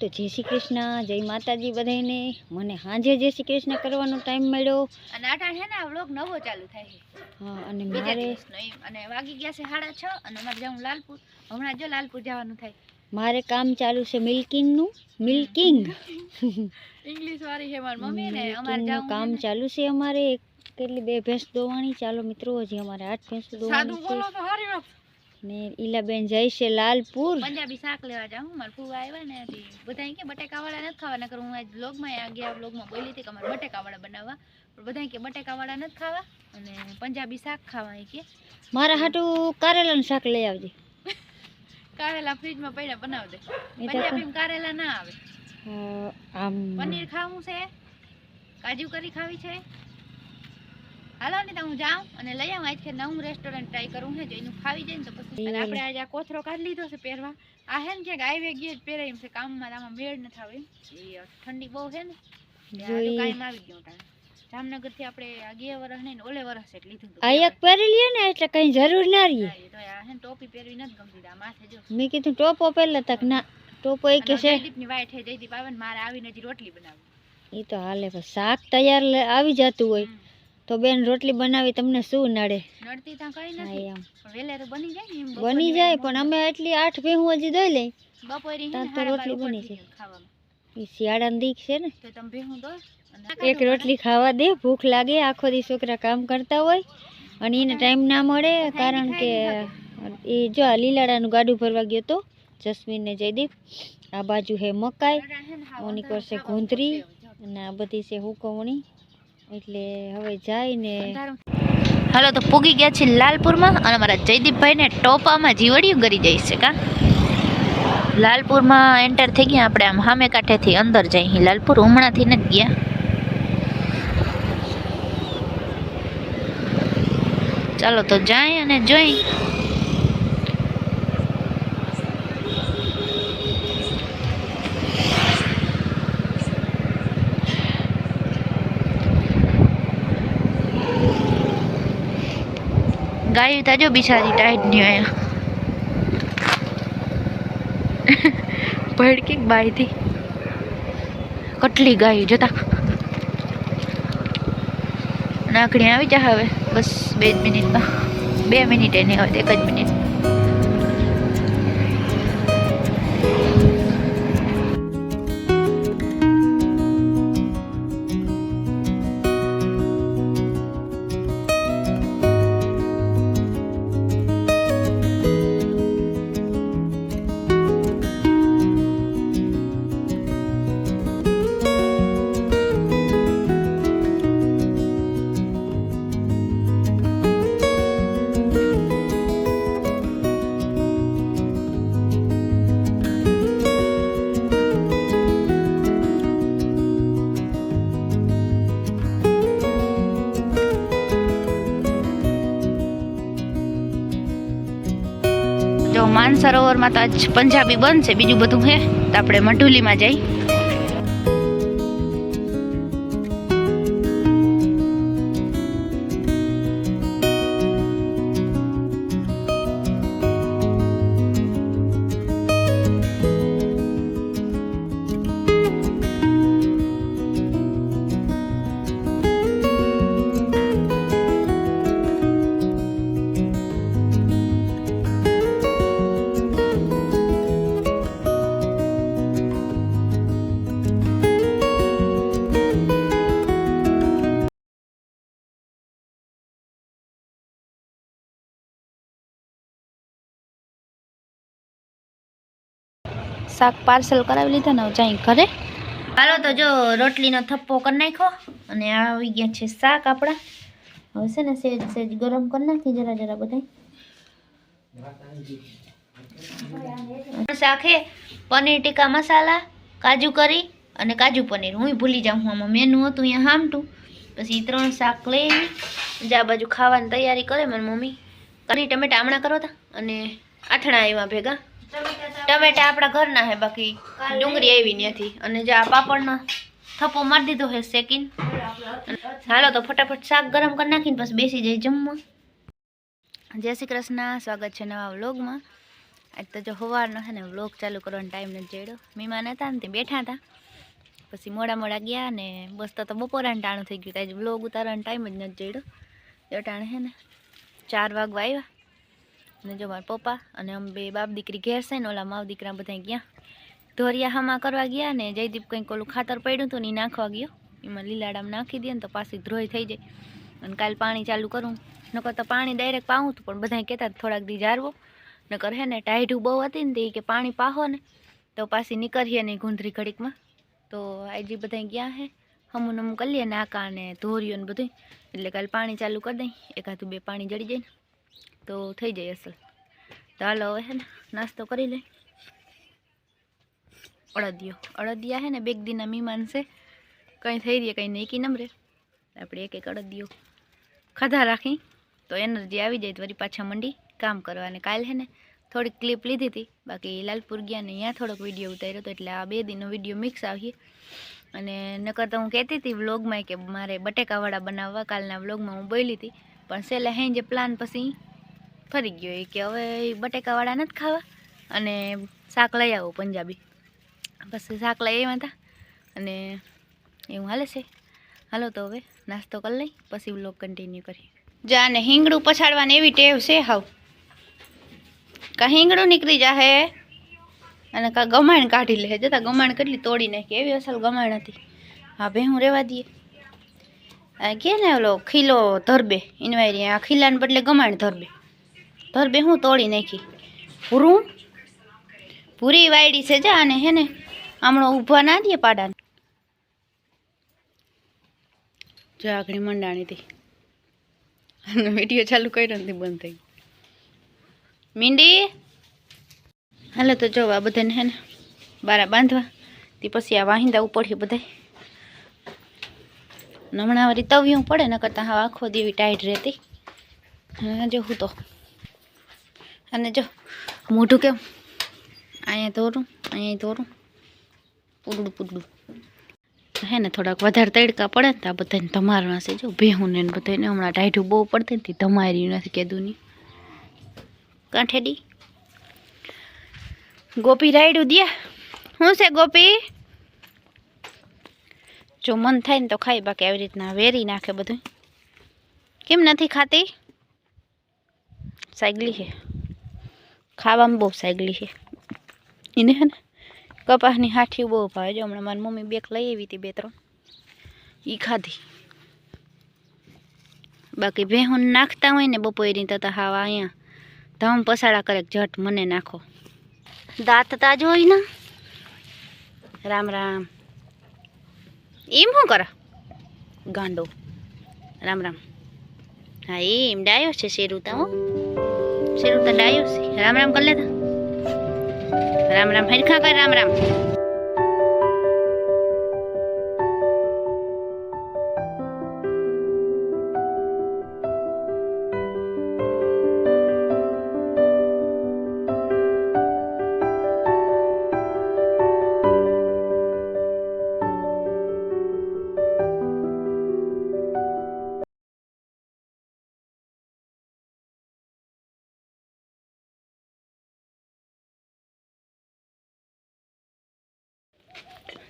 તો જય શ્રી કૃષ્ણ જય માતાજી બધાને મને સાંજે જય શ્રી કૃષ્ણ કરવાનો ટાઈમ મળ્યો. અને આટાણ છે ને આ વ્લોગ નવો ચાલુ થાય છે. હા અને મારે અને વાગી ગયા છે સાડા છ અને મારે જવું લાલપુર. હમણાં જો લાલપુર જવાનું થાય. મારે કામ ચાલુ છે મિલ્કિંગનું મિલ્કિંગ. ઇંગ્લિશ વાળી છે મારી મમ્મી ને. અમારે કામ ચાલુ છે અમારે. કેટલી બે ભેંસ દોવાની. ચાલો મિત્રો હજી અમારે આઠ ભેંસ સાદું બોલો તો વાત. ને ઈલાબેન જાય છે લાલપુર. પંજાબી શાક લેવા જાઉં. મારા ફુવા આવ્યા ને બધા કે બટેકાવાળા નથી ખાવા નકર હું આજ બ્લોગમાં આ ગયા વ્લોગમાં બોલી હતી કે અમારે બટેકાવાળા બનાવવા. પણ બધા કે બટેકાવાળા નથી ખાવા અને પંજાબી શાક ખાવા કે. મારા હાટું કારેલાનું શાક લઈ આવજે. કારેલા ફ્રીજમાં પડ્યા બનાવ દે. પંજાબી પંજાબીમાં કારેલા ના આવે. આમ પનીર ખાવું છે? કાજુ કરી ખાવી છે? હાલો ને તો હું જાઉં અને લઈ આવું. આજ કે નવું રેસ્ટોરન્ટ ટ્રાય કરું છે જો એનું ખાવી જાય ને તો પછી. અને આપણે આજે આ કોથરો કાઢી લીધો છે પહેરવા. આ હે ને ક્યાંક આવી ગયો જ પહેરાય એમ છે કામમાં આમાં મેળ ન થાવે એમ. એ ઠંડી બહુ છે ને. જોઈ. કાયમ આવી ગયો તારે જામનગરથી આપણે આ ગયા વરસ નહીં ઓલે વરસ એટલે લીધું આ એક પહેરી લ્યો ને એટલે કઈ જરૂર ના રહી. તો આ હે ટોપી પહેરવી નથી ગમતી આ માથે જો. મેં કીધું ટોપો પહેલા તક ના ટોપો એ કે છે. વાઈટ હે જયદીપ આવે ને મારે આવીને હજી રોટલી બનાવવી. એ તો હાલે પણ શાક તૈયાર આવી જતું હોય. તો બેન રોટલી બનાવી તમને શું નડે? નડતી ત્યાં કઈ નથી. બની જાય ને બની જાય પણ અમે એટલી આઠ ભેહું હજી દઈ લઈ. બપોરે તો રોટલી બની છે. ખાવામાં. શિયાળાની દીક છે ને. તો તમે ભેહું દો. એક રોટલી ખાવા દે ભૂખ લાગે આખો દી છોકરા કામ કરતા હોય. અને એને ટાઈમ ના મળે કારણ કે એ જો લીલાડાનું ગાડું ભરવા ગયો તો જસ્મીન ને જયદીપ. આ બાજુ હે મકાઈ ઓની કરશે ઘૂંધરી અને આ બધી છે હુકવણી. એટલે હવે જઈને હાલો, તો પૂગી ગયા છે લાલપુરમાં અને અમારા જયદીપભાઈને ટોપામાં જીવડિયું કરી જાય છે, કા? લાલપુરમાં એન્ટર થઈ ગયા, આપણે આમ સામે કાંઠેથી અંદર જઈ લાલપુર, હમણાંથી નથી ગયા. ચાલો, તો જાય અને જોઈ. ગાયું તા જો બિચારી ટાઈટની અહીંયા. ભડકી બાયથી. કટલી ગાયું, જોતા. નાખડી આવી જા હવે. બસ બે જ મિનિટમાં. બે મિનિટે નહીં હોય એક જ મિનિટ. જો માનસરોવરમાં તો આજ પંજાબી બંધ છે બીજું બધું હે તો આપણે મઢુલીમાં જઈ. શાક પાર્સલ કરાવી લીધા ને જાય ઘરે. હાલો તો જો રોટલીનો થપ્પો કરી નાખ્યો અને આવી ગયા છે શાક આપણા. હવે છે ને સેજ સેજ ગરમ કરી નાખી જરા જરા બધા શાક હે પનીર ટીકા મસાલા, કાજુ કરી અને કાજુ પનીર. હું ભૂલી જાઉં હું આમાં મેનુ હતું, અહીંયા હામટું. પછી ત્રણ શાક લઈ જે આ બાજુ ખાવાની તૈયારી કરે. મારી મમ્મી. કરી ટમેટા હમણાં કરો હતા અને આઠણા એવા ભેગા. ટમેટા આપણા ઘરના હે બાકી ડુંગળી આવી નથી અને જે આ પાપડનો થપ્પો મારી દીધો હે શેકીન. હાલો તો ફટાફટ શાક ગરમ કરી નાખીને પછી બેસી જાય જમવા. જય શ્રી કૃષ્ણ સ્વાગત છે નવા વ્લોગમાં. આજ તો જો સવારનો છે ને વ્લોગ ચાલુ કરવાનો ટાઈમ નથી જડ્યો. મહેમાન હતા ને તે બેઠા હતા. પછી મોડા મોડા ગયા ને બસ તો બપોરાને ટાણું થઈ ગયું. તો આજે વ્લોગ ઉતારવાનો ટાઈમ જ નથી જડ્યો. એ ટાણે છે ને ચાર વાગવા આવ્યા. અને જો મારા પપ્પા અને અમે બે બાપ દીકરી ઘેર છે ને ઓલા માવ દીકરા બધા ગયા. ધોરિયા હામા કરવા ગયા ને જયદીપ કંઈક ઓલું ખાતર પડ્યું હતું ને નાખવા ગયો. એમાં લીલાડામાં નાખી દે ને તો પાછી ધ્રોય થઈ જાય. અને કાલ પાણી ચાલુ કરું. નકર તો પાણી ડાયરેક્ટ પાવું હતું પણ બધા કહેતા થોડાક દી જારવો નકર હે ને ટાઈઢું બહુ હતી ને તે કે પાણી પાહો ને, તો પાછી નીકળીએ નહીં ગુંદરી ઘડીકમાં. તો આજે બધા ગયા હે, હમું નમું કરી લઈએ નાકા ને ધોરિયો ને બધું એટલે કાલ પાણી ચાલુ કરી દઈ. એકાદું બે પાણી જડી જાય ને. તો થઈ જાય અસલ. તો હાલો હવે હે ને, નાસ્તો કરી લઈ અડદિયો. અડદિયા હે ને, બે દીના મહેમાન છે. કંઈ થઈ રહી, કંઈ નહીં કી નમરે આપણે એક એક અડદિયો ખાધા રાખી. તો એનર્જી આવી જાય, તો વળી પાછા મંડી કામ કરવા. અને કાલ હે ને, થોડીક ક્લિપ લીધી હતી. બાકી લાલપુર ગયા ને, અહીંયા થોડોક વીડિયો ઉતાર્યો હતો. એટલે આ બે દિનનો વીડિયો મિક્સ આવીએ. અને નકર તો હું કહેતી હતી વ્લોગમાં કે મારે બટેકાવાળા બનાવવા. કાલના વ્લોગમાં હું બોલી હતી. પણ છેલ્લે હેંજે પ્લાન પછી ફરી ગયો એ કે હવે બટેકાવાળા નથી ખાવા અને શાક લઈ આવો પંજાબી. પછી શાક લઈ આવ્યા હતા અને એવું હાલે છે. હાલો તો હવે નાસ્તો કરી લઈ, પછી બ્લોગ કન્ટિન્યુ કરી જા ને હિંગડું પછાડવાની એવી ટેવ છે હાવ. કાં હિંગડું નીકળી જાહે અને કાં ગમાણ કાઢી લે. જતા ગમાણ કેટલી તોડી નાખી. એવી અસલ ગમાણ હતી. હા ભે હું રહેવા દઈએ. કે ને ઓલો ખીલો ધરબે? ઇન્વાયરી આ ખીલાને બદલે ગમાણ ધરબે. ધરબે હું તોડી નાખી? પૂરું પૂરી વાયડી છે જા અને હે ને? હમણાં ઊભા ના દે પાડાને. જો આગળ મંડાણી હતી. વીડિયો ચાલુ કર્યો નથી બંધ થઈ મીંડી? હાલો તો જો આ બધાને, હે ને? બારા બાંધવા. તે પછી આ વાહિંદા ઉપડ્યું બધા હમણાં વળી તવ્યું પડે ન કરતાં હા આખો દેવી ટાઈટ રહેતી. જો હું તો. અને જો, મોઢું કેમ અહીંયા ધોરું અહીંયા ધોરું. પૂડું પૂડું. હે ને, થોડાક વધારે તડકા પડે ને તો આ બધાને ધમારવા છે જો, ભેહું ને બધાને હમણાં ટાઈઠું બહુ પડતી ને ધમારી નથી કીધું નહીં કાંઠેડી ગોપી રાયડું દે. શું છે, ગોપી? જો મન થાય ને તો ખાઈ બાકી આવી રીતના વેરી નાખે બધું કેમ નથી ખાતી? સાયગલી છે. ખાવામાં બહુ સાયગલી છે. એને હે ને કપાસની હાઠી બહુ ભાવે. જો હમણાં મારી મમ્મી બેક લઈ આવી હતી બે ત્રણ. એ ખાધી. બાકી ભેહું નાખતા હોય ને બપોરની તથા હાવા અહીંયા ધમ પસાડા કરે જટ મને નાખો. દાંત તાજો હોય ને. રામ રામ. એમ શું કર? ગાંડો. રામ રામ. હા, એમ ડાયો છે શેરુતા, હો. શેરુતા ડાયો છે. રામ રામ કર લેતા. રામ રામ, હરખા કર, રામ રામ.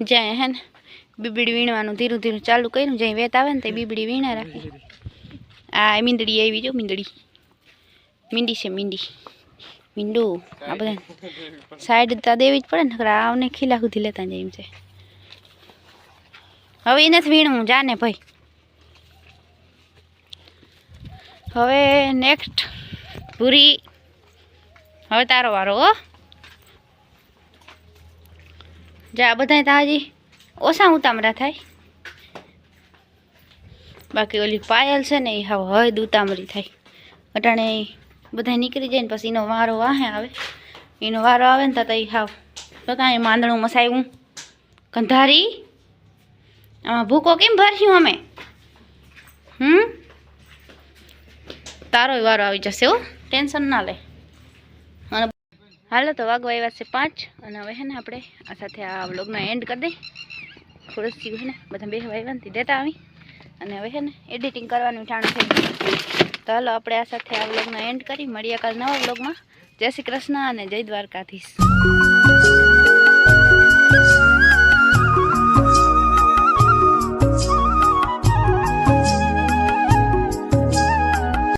જ્યાં હે ને, બીબડી વીણવાનું ધીરું ધીરું ચાલુ કર્યું, જ્યાં વેત આવે ને તે બીબડી વીણા રાખે. આ મીંદડી આવી જો, મીંદડી. મીંડી છે મીંડી. મીંડું, આ બધા સાઈડ તા દેવી જ પડે ને આવને ખીલા સુધી લેતા જાય એમ છે. હવે એ નથી વીણવું, જા ને ભાઈ. હવે નેક્સ્ટ પૂરી હવે તારો વારો હો. જા બધા તાજી. ઓછા ઉતામરા થાય. બાકી ઓલી પાયલ છે ને, એ હવે હદ ઉતામરી થાય. અટાણે બધા નીકળી જાય ને, પછી એનો વારો વાહે આવે. એનો વારો આવે ને તો એ હાવ બધા એ માંદણું મસાયું. કંધારી? આમાં ભૂકો કેમ ભરશું અમે? હમ? તારો વારો આવી જશે હો, ટેન્શન ના લે. હાલો, તો વાગવા આવ્યા છે પાંચ અને હવે હે ને આપણે આ સાથે આ વ્લોગનો એન્ડ કરી દઈ. ખુરશી હે ને, બધા બે આવ્યા દેતા આવી. અને હવે હે ને એડિટિંગ કરવાનું ટાણું થઈ તો હાલો, આપણે આ સાથે આ વ્લોગનો એન્ડ કરી. મળીએ કાલ નવા વ્લોગમાં જય શ્રી કૃષ્ણ અને જય દ્વારકાધીશ.